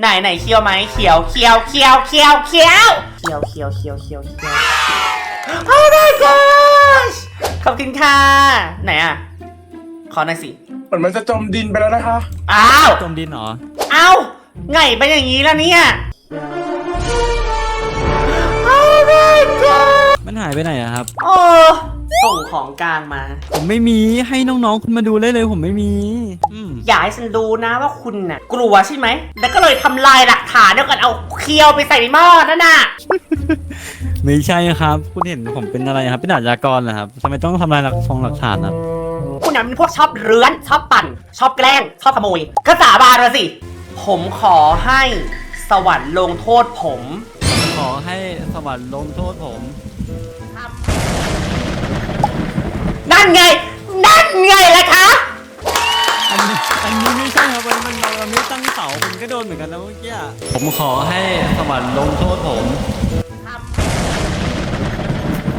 ไหนไหนเคี้ยวไหมเขียวเคี้ยวเคี้ยวเคี้ยวเคี้ยวเคี้ยวเคี้ยวเคี้ยวเคี้ยวเคี้ยว Oh my gosh ขอบคุณค่ะ ไหนอะ ขอหน่อยสิ เหมือนมันจะจมดินไปแล้วนะคะ อ้าว จมดินเหรอเอ้าไงเป็นอย่างนี้แล้วเนี่ย Oh my god มันหายไปไหนอะครับ โอ้ ส่งของกลางมา ผมไม่มีให้น้องๆคุณมาดูได้เลย ผมไม่มี อืมอย่าให้ฉันดูนะว่าคุณน่ะ กลัวใช่ไหม แล้วก็เลยทำลายหลักฐานเดียวกันเอาเคียวไปใส่ในหม้อนั่นน่ะ ไม่ใช่ครับ คุณเห็นผมเป็นอะไรครับ เป็นอาชญากรเหรอครับทำไมต้องทำลายหลักทองหลักฐานครับคุณน่ะเป็นพวกชอบเรื้อน ชอบปั่น ชอบแกล้ง ชอบขโมย ก็สาบานมาสิ ผมขอให้สวรรค์ลงโทษผม ขอให้สวรรค์ลงโทษผมนั่ นไง นั่นไงล่ะคะ อันนี้อันนี้ไม่ใช่ครับวันนี้มันเราไม่ตั้งเสาผมก็โดนเหมือนกันนะเมื่อกี้ผมขอให้สวรรค์ลงโทษผม